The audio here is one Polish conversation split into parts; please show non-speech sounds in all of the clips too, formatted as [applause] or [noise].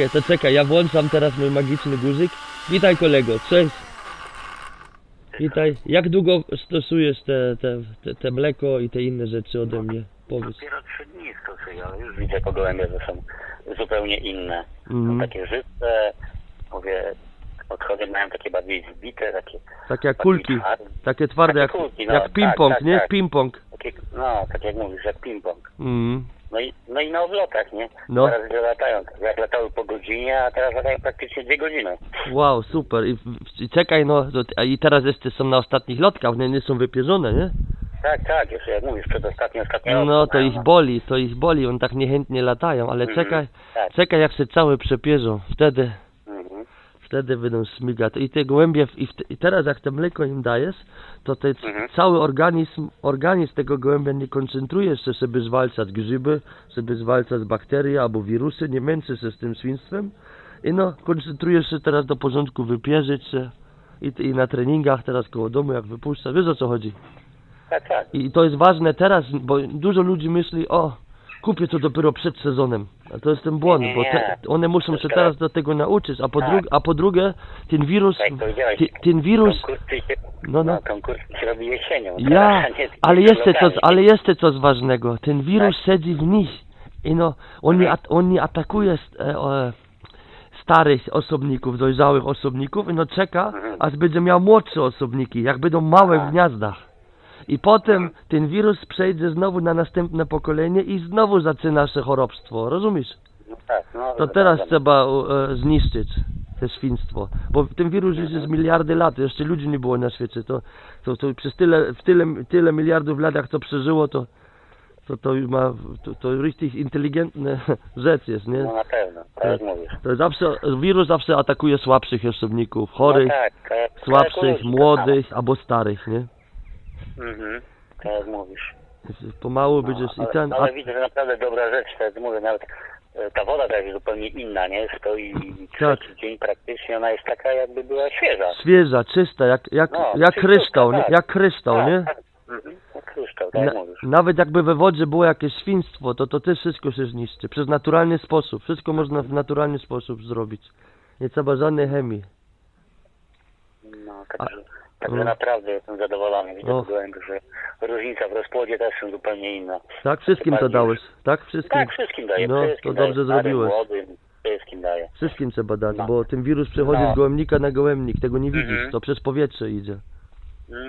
Okej, to czekaj, ja włączam teraz mój magiczny guzik. Witaj kolego, cześć. Witaj. Jak długo stosujesz te, te, te, te mleko i te inne rzeczy ode mnie? Powiedz. Dopiero trzy dni stosuję, ale już widzę po gołębie, że są zupełnie inne. Są Mhm. takie żywe, mówię, odchody mają takie bardziej zbite, takie, Tak jak kulki, twarde, takie twarde jak, Takie kulki, no, jak tak, ping-pong, tak, nie? tak. Ping-pong. takie, no, tak jak mówisz, jak ping-pong. Mhm. No i, no i na odlotach, nie? No. Teraz gdzie latają, jak latały po godzinie, a teraz latają praktycznie dwie godziny. Wow, super. I, i czekaj, no, i teraz jeszcze są na ostatnich lotkach, one nie są wypierzone, nie? Tak, tak, jeszcze jak mówisz, przedostatni, ostatni rok No, to mają, ich boli, to ich boli, on tak niechętnie latają, ale Mhm, czekaj, tak. czekaj jak się całe przepierzą, wtedy. Wtedy będą smigać. I te gołębie, i, w, i teraz jak to mleko im dajesz, to te, Mhm. cały organizm, organizm tego gołębia nie koncentruje się, żeby zwalczać grzyby, żeby zwalczać bakterie albo wirusy, nie męczy się z tym świństwem. I no, koncentrujesz się teraz do porządku wypierzyć się i, i na treningach teraz koło domu jak wypuszczasz, wiesz o co chodzi. Tak, tak. I to jest ważne teraz, bo dużo ludzi myśli, o, kupię to dopiero przed sezonem. A to jest ten błąd, bo te, one muszą się teraz do tego nauczyć, a po, Tak. drugie, a po drugie ten wirus, Tak ty, ten wirus, no, no, no, konkursy się robi jesienią. ja, nie- ale nie jeszcze coś, ale jeszcze coś ważnego, ten wirus Tak. siedzi w nich i no, on nie, on nie atakuje e, starych osobników, dojrzałych osobników i no czeka, Mhm. aż będzie miał młodsze osobniki, jak będą małe Aha. w gniazdach. I potem ten wirus przejdzie znowu na następne pokolenie i znowu zaczyna się chorobstwo, rozumiesz? No tak, no, To teraz zgadzam. trzeba e, zniszczyć te świństwo, bo ten wirus już jest miliardy lat, jeszcze ludzi nie było na świecie, to, to, to przez tyle, w tyle, tyle miliardów lat jak to przeżyło, to to, to ma, to, to richtig inteligentna [laughs] rzecz jest, nie? No na pewno, tak jak mówisz. To zawsze, wirus zawsze atakuje słabszych osobników, chorych, no tak, tak, tak słabszych, młodych albo starych, nie? Tak. Mhm, tak jak mówisz. Pomału No, będziesz i ale, ten, a, ale widzę, że naprawdę dobra rzecz, tak jak mówię, nawet e, ta woda też jest zupełnie inna, nie? Stoi Tak. trzeci dzień praktycznie, ona jest taka jakby była świeża. świeża, czysta, jak, jak, No, jak kryształ, nie? tak. Jak kryształ, Tak, nie? tak. Mhm, jak kryształ, tak Na, mówisz. nawet jakby we wodzie było jakieś świństwo, to to też wszystko się zniszczy. Przez naturalny sposób. Wszystko można w naturalny sposób zrobić. Nie trzeba żadnej chemii. No, także, także no. naprawdę jestem zadowolony. Widzę No. że różnica w rozpłodzie też są zupełnie inna. Tak? Wszystkim to dałeś. Tak? Wszystkim. Tak, wszystkim daje. No, wszystkim to dobrze. Starym, zrobiłeś. Młodym, wszystkim daje. Wszystkim trzeba dać, No. bo ten wirus przechodzi No. z gołębnika na gołębnik. Tego nie widzisz. Mhm. To przez powietrze idzie.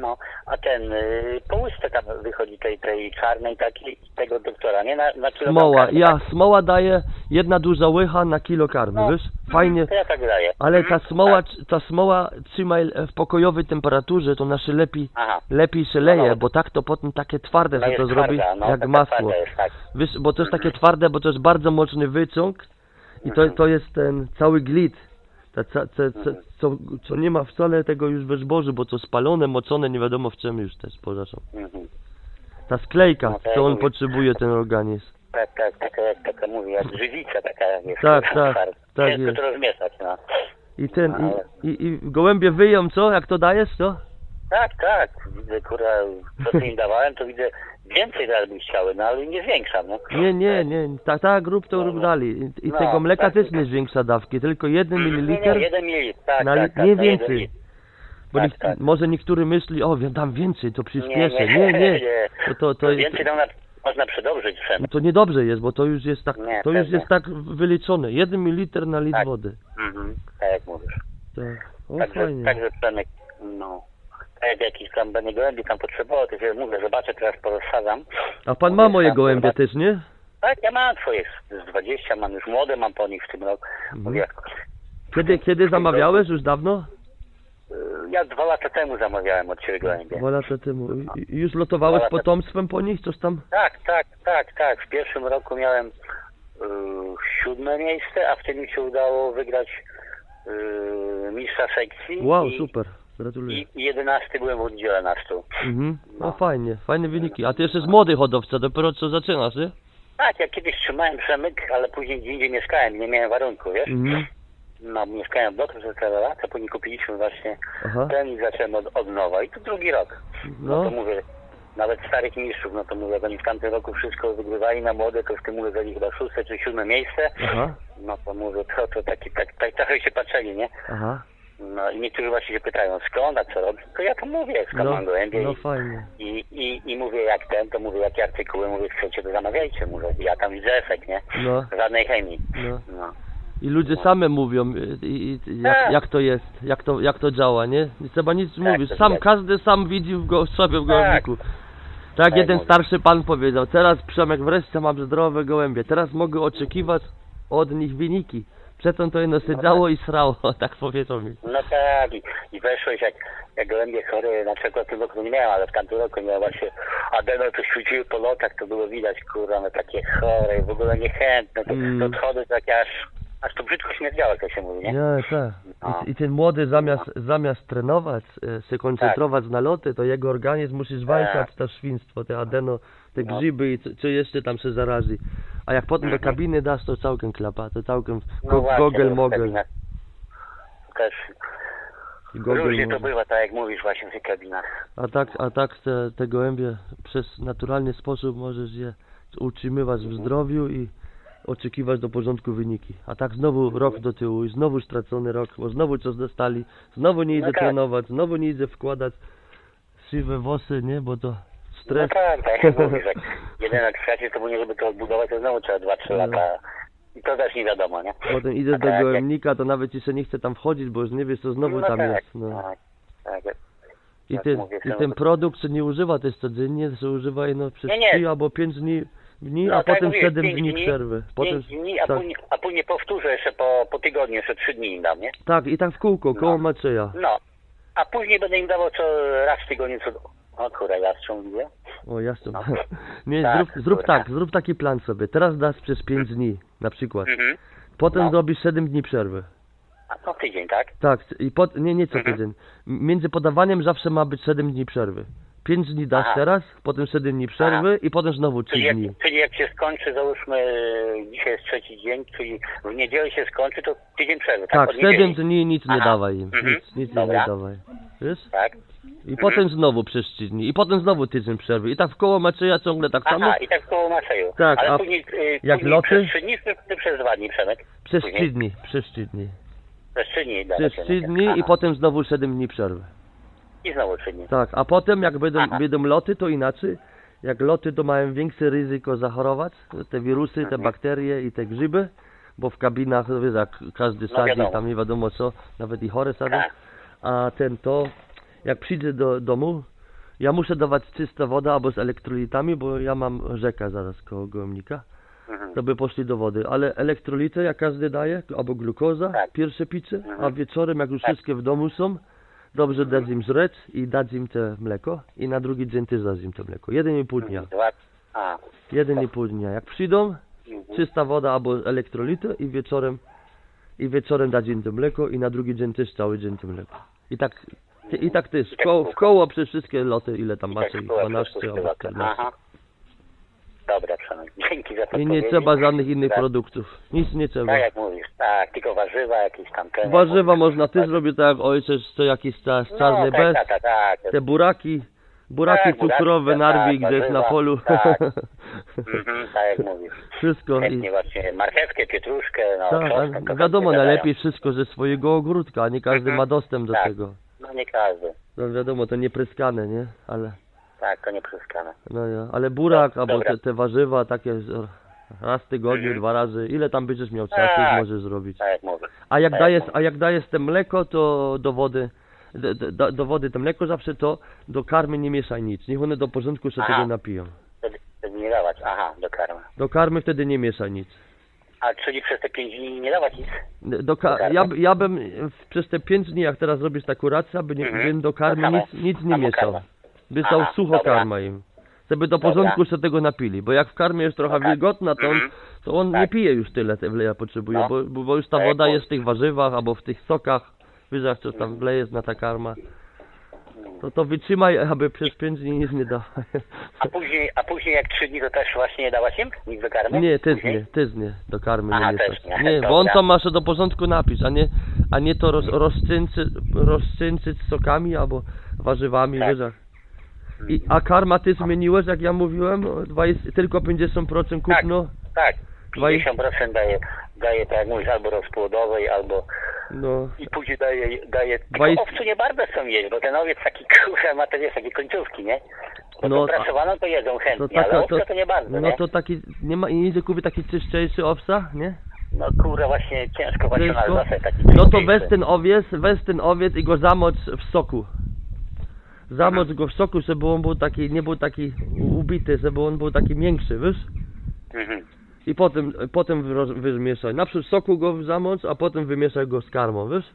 No, a ten, y, po łyżce tam wychodzi tej, tej czarnej takiej, tego doktora, nie? Na, na Smoła. Ja, tak? smoła daje jedna duża łycha na kilo karmy, No. wiesz? Fajnie. To ja tak daję. Ale ta Mhm, smoła, tak. ta smoła trzymaj w pokojowej temperaturze, to nasze lepiej, Aha. lepiej się leje, No, no. bo tak to potem takie twarde No się to zrobi, twarda, no, jak masło. Jest, tak. Wiesz, bo to jest takie twarde, bo to jest bardzo mocny wyciąg i to, Mhm. to jest ten cały glit. Ta, ca, ca, ca, Mhm. co, co nie ma wcale tego już we zbożu, bo to spalone, mocone, nie wiadomo w czym już te zboża są. Mhm. Ta sklejka, No, co on potrzebuje, ten organizm. Tak, tak, taka, jak taka mówię, jak żywica taka jest. Tak, tak, tak Ciężko jest. to rozmieszać, no. I ten, Ale- i, i, i gołębie wyją, co? Jak to dajesz, co? Tak, tak, widzę, kurwa, co ty im dawałem, to widzę, więcej teraz by chciały, no ale nie zwiększam, no. Nie, nie, nie, tak, tak, rób to rób dalej. I, i No, tego mleka tak, też tak. nie zwiększa dawki, tylko jeden Nie, mililiter. nie, jeden mililitr, tak, na, tak, tak, nie jeden więcej. Bo Tak, tak. może niektóry myśli, o, dam więcej, to Nie, przyspieszę. nie, Nie, nie. To, to, to, To więcej na, można przedobrzyć wszędzie. to niedobrze jest, bo to już jest tak, Nie, to już pewnie. jest tak wyliczone. Jeden mililiter na litr Tak. wody. Mhm, tak jak mówisz. Tak. O, Także, fajnie. także Przemek, no, tak jak jakiś tam będzie gołębi tam potrzebował, to się mówię, zobaczę, teraz porozsadzam. A pan ma moje gołębie też, nie? Tak, ja mam twoje z 20, mam już młode, mam po nich w tym roku. Mhm. Mówię, Kiedy, kiedy zamawiałeś? Już dawno? Ja dwa lata temu zamawiałem od ciebie gołębie. Dwa lata temu. I- Już lotowałeś potomstwem po nich? Coś tam? Tak, tak, tak, tak. W pierwszym roku miałem y, siódme miejsce, a w tym mi się udało wygrać y, mistrza sekcji. Wow, i, super. Gratuluję. I i jedenasty byłem w oddziale na stół. Mhm. No No. fajnie, fajne wyniki. A ty jeszcze z młody hodowca, dopiero co zaczynasz, nie? Tak, ja kiedyś trzymałem przemyk, ale później gdzie indziej mieszkałem, nie miałem warunku, wiesz? Mhm. No, mieszkałem w bloku przez tyle lat, a później kupiliśmy właśnie Aha. ten i zacząłem od, od nowa. I to drugi rok. No, No, to mówię, nawet starych mistrzów, no to mówię, jak oni w tamtym roku wszystko wygrywali na młode, to w tym mówię, zajęli chyba szóste czy siódme miejsce, Aha, no to mówię, to, to taki, tak, tak trochę się patrzyli, nie? aha. No i niektórzy właśnie się pytają, skąd, a co robi? To ja to mówię, skąd No, mam gołębie no i, fajnie. i, i, i mówię jak ten, to mówię jakie artykuły, mówię chcecie to zamawiajcie, mówię, ja tam widzę efekt, nie? No, Żadnej chemii. no. No. I ludzie same mówią, y, i, i, jak, Tak. jak to jest, jak to, jak to działa, nie? Nie trzeba nic mówić. to Sam, każdy sam widzi w go, sobie w gołębniku. Tak, Tak jeden mówię. starszy pan powiedział, teraz Przemek wreszcie mam zdrowe gołębie, teraz mogę oczekiwać od nich wyniki. Przedtem to jedno siedziało i srało, [laughs] tak powiedział mi. No tak, i, i weszłeś jak, jak gołębie chory, na przykład w tym roku nie miałem, ale w tamtym roku miałem właśnie adeno, to świeciły po lotach, to było widać, kurwa, no takie chore, i w ogóle niechętne, to, Mm. to odchody takie aż, aż to brzydko śmierdziało, jak to się mówi, nie? Nie, tak. No. I, I ten młody zamiast, zamiast trenować, e, się koncentrować na loty, to jego organizm musi zwalczać to świństwo, te adeno, te Tak. No. grzyby i co, co jeszcze tam się zarazi. A jak potem do Mhm. kabiny dasz, to całkiem klapa, to całkiem No go, właśnie, gogel no, mogel. Też różnie to bywa, tak jak mówisz właśnie w tych kabinach. A tak, a tak te, te gołębie przez naturalny sposób możesz je utrzymywać w zdrowiu i oczekiwać do porządku wyniki. A tak znowu rok do tyłu i znowu stracony rok, bo znowu coś dostali, znowu nie idzie No tak. trenować, znowu nie idzie wkładać siwe włosy, nie, bo to No stres. tak, tak jak mówisz, jak [laughs] jeden to później, żeby to odbudować, to znowu trzeba 2-3 No. lata. I to też nie wiadomo, nie? Potem A do tak, gołębnika, to nawet się nie chce tam wchodzić, bo już nie wiesz co znowu no tam tak, jest. No. Tak, tak. I ten, mówię, I ten produkt nie używa też codziennie, się używa no przez Nie, nie. 3 albo 5 dni, dni No, a tak potem mówię, 7 pięć dni dni, przerwy. Potem, Pięć dni, a, tak. później, a później powtórzę jeszcze po, po tygodniu, jeszcze trzy dni im dam, nie? Tak, i tak w kółko, koło No. Macieja. No. A później będę im dawał co raz w tygodniu, co... O kurwa, jastrząb widzę. O, jasno. No. [laughs] Nie, Tak, zrób, zrób tak, zrób taki plan sobie. Teraz dasz przez 5 dni, na przykład. Mhm. Potem No. zrobisz 7 dni przerwy. A no tydzień, tak? Tak, i pot, nie, nie co Mhm. tydzień. Między podawaniem zawsze ma być 7 dni przerwy. 5 dni dasz Aha. teraz, potem 7 dni przerwy i potem znowu 3 Czyli jak, dni. czyli jak się skończy, załóżmy, dzisiaj jest trzeci dzień, czyli w niedzielę się skończy, to tydzień przerwy, tak? Tak, Od niedzieli. 7 dni nic nie Aha. dawaj im. Mhm. Nic, nic Dobra. nie dawaj. Wiesz? Tak? I potem znowu przez 3 dni. I potem znowu tydzień przerwy. I tak w koło Macieja ciągle tak samo. Aha, i tak koło Macieju. Tak, Ale a później, e, jak później loty? przez trzy dni, czy przez dwa dni, Przemek? Przez? 3 dni, przez 3 dni. Przez trzy dni. Przez dawać się 3 na- dni i Aha. potem znowu 7 dni przerwy. I znowu trzy dni. Tak, a potem jak będą, Aha. będą loty, to inaczej. Jak loty, to mają większe ryzyko zachorować, te wirusy, te Mhm. bakterie i te grzyby, bo w kabinach, no wiesz, jak każdy No sadzi, wiadomo. tam nie wiadomo co, nawet i chore sadzą, Tak. a ten to, jak przyjdzie do domu, ja muszę dawać czysta woda albo z elektrolitami, bo ja mam rzekę zaraz koło gołębnika, Mhm. to by poszli do wody, ale elektrolity jak każdy daje, albo glukoza, Tak. pierwsze picie, a Mhm. wieczorem jak już Tak. wszystkie w domu są, dobrze dać im zreć i dać im te mleko i na drugi dzień też dać im to mleko. Jeden i pół dnia. A. Jeden i pół dnia. Jak przyjdą, Mhm. czysta woda albo elektrolity i wieczorem i wieczorem dać im to mleko i na drugi dzień też cały dzień to mleko. I tak i tak też, w tak koło, w koło przez wszystkie loty, ile tam tak macie, ich była 12 przez albo lata. 14. Aha. Dobra, Przemek. [laughs] Dzięki za I podpowiedzi. nie trzeba żadnych innych Tak. produktów. Nic nie trzeba. Tak jak mówisz, tak, tylko warzywa, jakieś tam ten. Warzywa można też zrobić tak jak ojciec co jakiś czas, czarny no, bez, tak, tak, tak, tak. te buraki, buraki Tak, buraki, cukrowe, tak, narwik tak, gdzieś na warzywa, polu. tak. [laughs] Mhm, tak jak mówisz. Wszystko i Chętnie właśnie marchewkę, pietruszkę, no tak, czosnek, a wiadomo, najlepiej wszystko ze swojego ogródka, a nie każdy Mhm. ma dostęp do Tak. tego. No nie każdy. No wiadomo, to nie pryskane, nie? Ale, Tak, to nie pryskane. no ja, ale burak No, albo te, te warzywa takie z- raz w tygodniu, Mhm. dwa razy, ile tam będziesz miał czasu, Tak. możesz zrobić. Tak jak. A jak Tak, dajesz, no. a jak dajesz te mleko, to do wody, do, wody to mleko zawsze to do karmy nie mieszaj nic. Niech one do porządku się Aha. tego napiją. Wtedy, wtedy nie dawać. Aha, do karmy. Do karmy wtedy nie mieszaj nic. A czyli przez te pięć dni nie dawać nic? Do ka- Do karmy? ja, b- ja bym w- przez te pięć dni, jak teraz robisz taką rację, by nie, Mhm. bym do karmy nic, nic nie mieszał. karma. By stał Aha, sucho dobra. karma im. Żeby do Dobra. porządku się tego napili, bo jak w karmie jest trochę tak. wilgotna, to on, Mhm. to on Tak. nie pije już tyle, ile ja potrzebuję, No. bo, bo, bo już ta Tak, woda bo- jest w tych warzywach albo w tych sokach, wiesz jak co tam wleje na ta karma. To to wytrzymaj, aby przez pięć dni nic nie dawaj. A później, a później jak trzy dni to też właśnie nie dawać im? Nic do karmy? Nie, też Później? nie, też nie, do karmy Aha, nie też nie, Nie, bo dobra. on to ma się do porządku napić, a nie, a nie to roz, rozczyncy, rozczynczyć sokami albo warzywami, Tak. wiesz jak. I, a karma ty zmieniłeś, jak ja mówiłem? O, 20, tylko 50% kupno? Tak, Dwaj- 50% daje, daje tak jak mówisz, albo rozpłodowej, albo No. i później daje, daje tylko Dwadzieścia- owcu nie bardzo chcą jeść, bo ten owiec taki [laughs] kurwa ma te wiesz, takie końcówki, nie? Bo No, no, prasowaną to jedzą To chętnie, taka, ale to, owca to nie bardzo, no nie? to taki, nie ma, i nie idzie kupić taki czyszczejszy owca, nie? No kurwa właśnie ciężko właśnie na Ciężko? taki No to weź ten owiec, weź ten owiec i go zamocz w soku. Zamocz go w soku, żeby on był taki, nie był taki ubity, żeby on był taki miększy, wiesz? Mhm. I potem, potem wymieszaj. W soku go zamocz, a potem wymieszaj go z karmą, wiesz?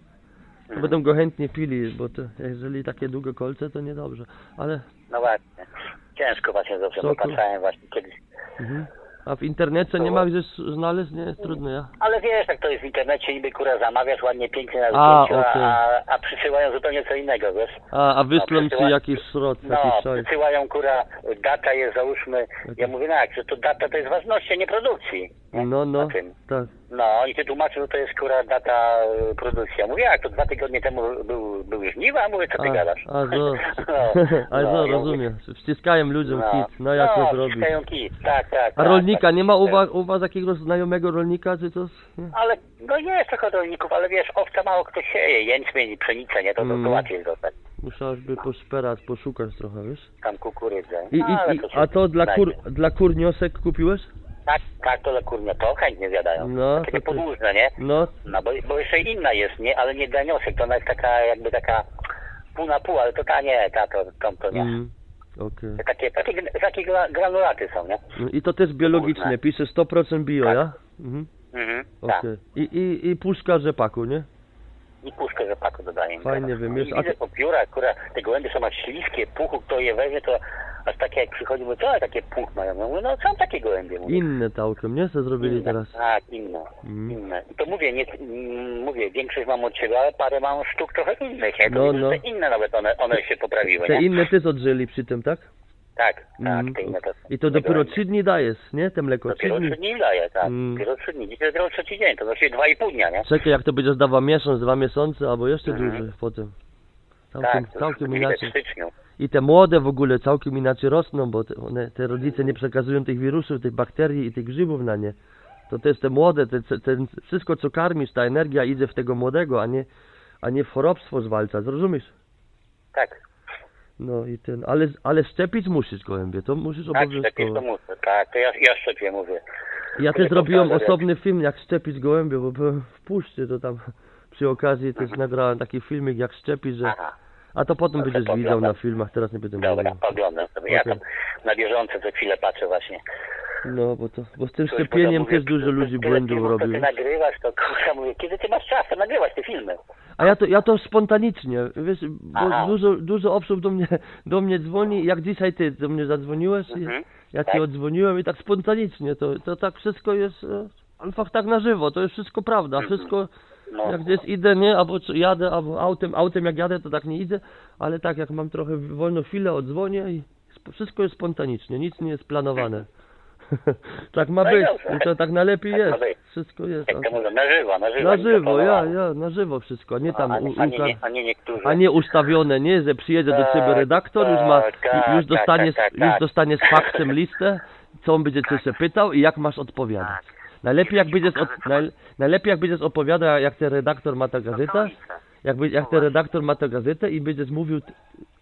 Mhm. Będą go chętnie pili, bo to, jeżeli takie długie kolce, to niedobrze. Ale, No właśnie. Ciężko właśnie zawsze, bo Soku. patrzałem właśnie kiedyś. mhm. A w internecie nie ma gdzie znaleźć? Nie, jest trudno, ja. Ale wiesz, jak to jest w internecie, niby kurwa zamawiasz ładnie, pięknie na A, zdjęciu, okej. a, a przysyłają zupełnie co innego, wiesz? A, a wyślą ci jakiś szrot, No, jakiś szaj. przysyłają kurwa, data jest załóżmy, ja mówię tak, że to data to jest ważności, a nie produkcji. nie? No, no, Na tym. tak. No i ty tłumaczył, że to jest kurwa data y, produkcji. Ja mówię, jak to dwa tygodnie temu był, były żniwa, a mówię, co ty A, gadasz? a No, [laughs] a no, zo, ja rozumiem. Wciskają ludziom No, kit, no jak to zrobić? wciskają kit, tak, tak. A tak, rolnika, tak. nie ma u was, u was jakiegoś znajomego rolnika, czy coś? Nie? Ale no jest trochę rolników, ale wiesz, owca mało kto sieje, jęczmień i pszenicę, nie? To, to, Mm. to łatwiej dostać. Musiałeś by poszperać, poszukać trochę, wiesz? Tam kukurydzę. I, no, i, i, a to dla kur, dla kurniosek kupiłeś? Tak, tak, to dla kurnia, to chętnie zjadają. No, Takie to podłużne, nie? No, No, bo, bo jeszcze inna jest, nie? Ale nie daniosek, to ona jest taka, jakby taka pół na pół, ale to ta nie, ta to, to, to nie. mm, okej. Takie, takie, takie gra- granulaty są, nie? No I to też biologicznie, Można. pisze 100% bio, Tak. ja? Mhm, Mhm, tak. okej. I, i, I puszka rzepaku, nie? I puszkę rzepaku dodaję. Fajnie a widzę po piórach, akurat te gołębie są aż śliskie, puchu, kto je weźmie, to aż takie jak przychodzi, mówię, co takie puch mają? Ja mówię, no są takie gołębie, mówię. Inne całkiem, nie? Co zrobili Inne, teraz? Tak, inne, Mm. inne. I to mówię, nie, mm, mówię, większość mam od siebie, ale parę mam sztuk trochę innych, nie? To No, no. te inne nawet one, one się poprawiły, Te nie? inne też odżyli przy tym, tak? Tak, tak, Mm, te inne to I to dopiero. 3 dni dajesz, nie? Te mleko 3 Dopiero trzy dni daje, tak. Mm. Dopiero trzy dni. Dzisiaj dopiero trzeci dzień, to właściwie dwa i pół dnia, nie? Czekaj, jak to będziesz dawał miesiąc, dwa miesiące, albo jeszcze Mhm. dłużej potem. Całkiem, Tak, całkiem inaczej. w styczniu. I te młode w ogóle całkiem inaczej rosną, bo te, one, te rodzice nie przekazują tych wirusów, tych bakterii i tych grzybów na nie. To też te młode, te, te, wszystko co karmisz, ta energia idzie w tego młodego, a nie, a nie w chorobstwo zwalcza, zrozumiesz? Tak, No i ten, ale, ale szczepić musisz gołębie, to musisz tak, szczepić to obowiązkowo. muszę, tak, to ja, ja szczepię, mówię. Ja też powtarzam, osobny film, jak szczepić gołębie, bo byłem w puszczy, to tam przy okazji też nagrałem taki filmik, jak szczepić, że... Aha, A to potem będziesz to widział na filmach, teraz nie będę dobra, mówił. oglądam sobie. Ja Okej. tam na bieżąco co chwilę patrzę właśnie. No, bo to, bo z tym szczepieniem też dużo to- ludzi tyle błędów filmów, robi. To ty nagrywasz, to kurwa mówię, kiedy ty masz czas nagrywać te filmy? A ja to, ja to spontanicznie, wiesz, bo Aha. dużo, dużo osób do mnie, do mnie dzwoni, jak dzisiaj ty do mnie zadzwoniłeś, Mhm. ja ci Tak. odzwoniłem i tak spontanicznie, to, to tak wszystko jest, e, einfach tak na żywo, to jest wszystko prawda, wszystko, No, jak gdzieś idę, nie, albo jadę, albo autem, autem jak jadę, to tak nie idę, ale tak jak mam trochę wolną chwilę, odzwonię i wszystko jest spontanicznie, nic nie jest planowane. [laughs] tak ma No być i to tak najlepiej Tak jest, wszystko jest. jak to mówią, na żywo, na żywo. Na żywo, ja, ja, na żywo wszystko, nie tam a, u, nie- a, nie, u, nie, a nie niektórzy. a nie ustawione, nie, że przyjedzie do ciebie Tak, redaktor, już ma, tak, tak, już dostanie, tak, tak, już tak. dostanie z faktem listę, co on będzie cię [laughs] się pytał i jak masz odpowiadać. Najlepiej jak będziesz, od, naj, najlepiej jak będziesz opowiadał, jak ten redaktor ma tę gazetę, jakby, jak ten redaktor ma tę gazetę i będziesz mówił,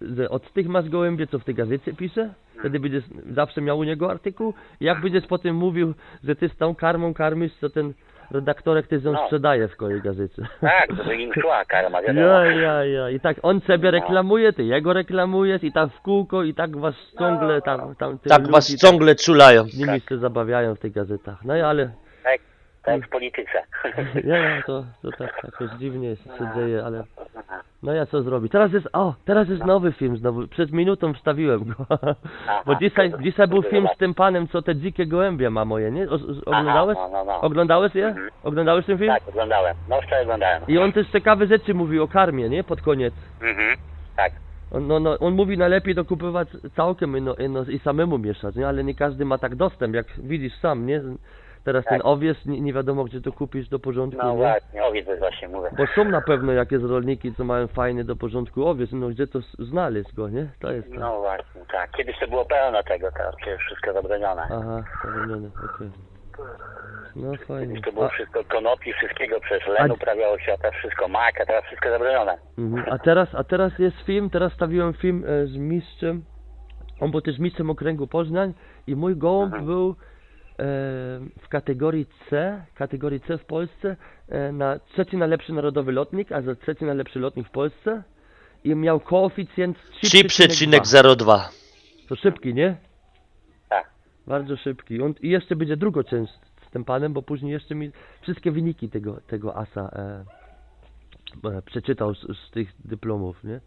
że od tych masz gołębie, co w tej gazecie pisze, wtedy będziesz zawsze miał u niego artykuł i jak będziesz potem mówił, że ty z tą karmą karmisz, co ten redaktorek ty ją No. sprzedaje w kolei gazecie. Tak, to by im szła karma, [laughs] wiadomo. Ja, ja, ja. I tak on ciebie reklamuje, ty jego reklamujesz i tam w kółko i tak was ciągle tam, tam ty Tak was ciągle czulają. z nimi się zabawiają w tych gazetach. No i ale Tak, tak w polityce. [laughs] ja, ja to, to tak jakoś dziwnie się dzieje, ale no ja co zrobić? Teraz jest, o, teraz jest nowy film znowu, przed minutą wstawiłem go. Bo dzisiaj, to- dzisiaj był to film z tym panem, co te dzikie gołębie ma moje, nie? O, o, oglądałeś? Aha, no, no, no. Oglądałeś je? Mhm. Oglądałeś ten film? Tak, oglądałem. No wczoraj oglądałem. I on też ciekawe rzeczy mówi o karmie, nie? Pod koniec. Mhm. Tak. On, no, no, on mówi najlepiej to kupować całkiem no, no, i samemu mieszać, nie? ale nie każdy ma tak dostęp, jak widzisz sam, nie? Teraz Tak. ten owiec, nie, nie wiadomo gdzie to kupić do porządku, No nie? właśnie, owiec jest właśnie mówię. Bo są na pewno jakieś rolniki, co mają fajny do porządku owiec, no gdzie to znaleźć go, nie? To jest to. No właśnie, tak. Kiedyś to było pełno tego, teraz przecież wszystko zabronione. Aha, zabronione, okej. No fajnie. Kiedyś to było A, wszystko konopi, wszystkiego przez len A- uprawiało się, a teraz wszystko mak, a teraz wszystko zabronione. mhm. a, teraz, a teraz jest film, teraz stawiłem film e, z mistrzem, on był też mistrzem okręgu Poznań i mój gołąb Mhm. był w kategorii C, kategorii C w Polsce, e, na trzeci najlepszy narodowy lotnik, a za trzeci najlepszy lotnik w Polsce i miał koeficjent 3,2. 3,02. To szybki, nie? Tak. Bardzo szybki. On, I jeszcze będzie drugo część z tym panem, bo później jeszcze mi wszystkie wyniki tego, tego asa e, e, przeczytał z, z tych dyplomów, nie?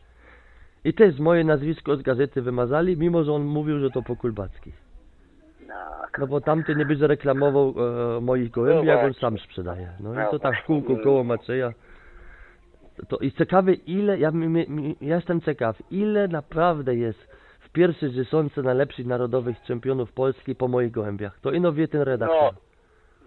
I też moje nazwisko z gazety wymazali, mimo że on mówił, że to po Kulbacki. No, No bo tamty nie będzie reklamował e, moich gołębi, jak on właśnie. sam sprzedaje. No No i to tak w właśnie. kółku koło Macieja. To, I ciekawy ile, ja, mi, mi, ja jestem ciekaw, ile naprawdę jest w pierwszej dziesiątce najlepszych narodowych czempionów Polski po moich gołębiach. To ino wie ten redaktor. No,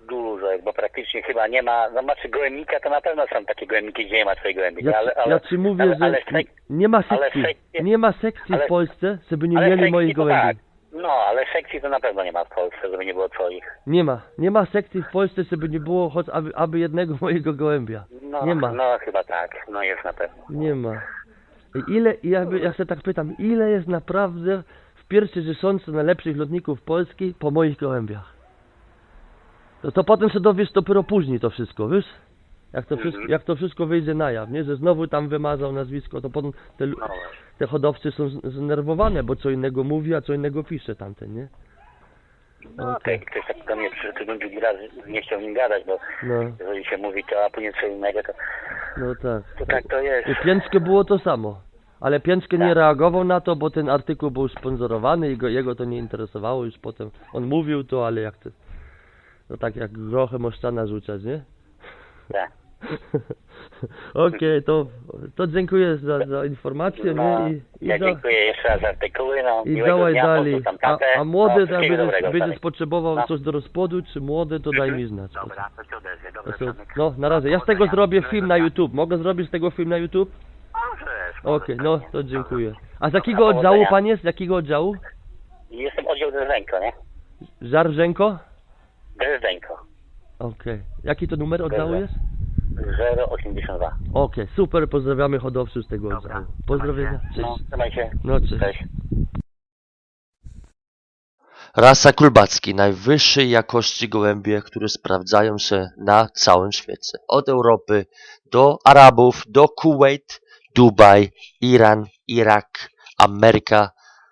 dużo, bo praktycznie chyba nie ma, no macie gołębnika, to na pewno są takie gołębniki, gdzie nie ma twojej gołębnika, Ja, ale, ale, ja ci mówię, ale, że ale, sek, nie ma ale sekcji, sekcje- nie ma sekcji ale- w Polsce, żeby nie ale mieli sekcji moich to gołębi. tak. No, ale sekcji to na pewno nie ma w Polsce, żeby nie było twoich. Nie ma, nie ma sekcji w Polsce, żeby nie było choć aby, aby jednego [laughs] mojego gołębia. No, Nie ma. no chyba tak, no jest na pewno. Nie ma. I ile, i ja, się tak pytam, ile jest naprawdę w pierwszej dziesiątce najlepszych lotników Polski po moich gołębiach? No to potem się dowiesz dopiero później to wszystko, wiesz? Jak to, wszystko, Mhm. jak to wszystko wyjdzie na jaw, nie? Że znowu tam wymazał nazwisko, to potem te, lu- No te hodowcy są z- zdenerwowane, bo co innego mówi, a co innego pisze tamten, nie? No Okej. okej, ktoś tak do mnie przyszedł, to drugi raz nie chciał nim gadać, bo No, jeżeli się mówi to, a później co innego, to, no tak. to tak to jest. I Pięckie było to samo. Ale Pięckie nie Tak. reagował na to, bo ten artykuł był sponsorowany i go, jego to nie interesowało już potem. On mówił to, ale jak to... No tak jak grochem o ścianę rzucać, nie? Tak. [laughs] Okej, to, to dziękuję za, za informację, No, nie? I, i, ja za, dziękuję jeszcze raz za artykuły, no, i działaj dnia, dalej. A, a młody, no, jak będziesz, będziesz potrzebował No. coś do rozpłodu, czy młody, to daj mi znać. Dobra, to To dobra. No, na razie. Ja z tego zrobię film na. YouTube. Mogę zrobić z tego film na YouTube? Możesz, Okej, możesz, no to dziękuję. A z jakiego oddziału pan jest? Z jakiego oddziału? Jestem oddział Drezdenko, nie? Żarżenko? Drezdenko. Okej. Jaki to numer oddziału jest? 082. Okej, super, pozdrawiamy hodowców z tego oddziału. Pozdrowienia, No, cześć. trzymaj się. No, cześć. Cześć. Rasa Kulbacki, najwyższej jakości gołębie, które sprawdzają się na całym świecie. Od Europy do Arabów, do Kuwait, Dubaj, Iran, Irak, Ameryka,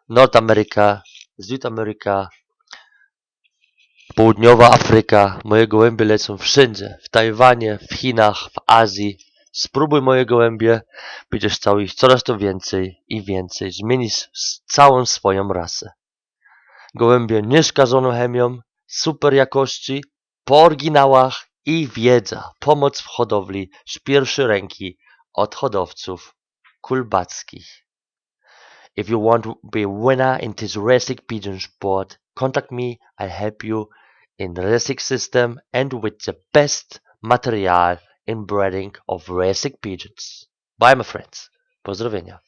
Nordameryka, Südameryka, Południowa Afryka. Moje gołębie lecą wszędzie. W Tajwanie, w Chinach, w Azji. Spróbuj moje gołębie, będziesz chciał ich coraz to więcej i więcej. Zmienisz całą swoją rasę. Gołębie nieskażone chemią, super jakości, po oryginałach i wiedza, pomoc w hodowli z pierwszej ręki od hodowców kulbackich. If you want to be a winner in this Resic pigeon sport, contact me. I'll help you in the Resic system and with the best material in breeding of Resic pigeons. Bye my friends. Pozdrowienia.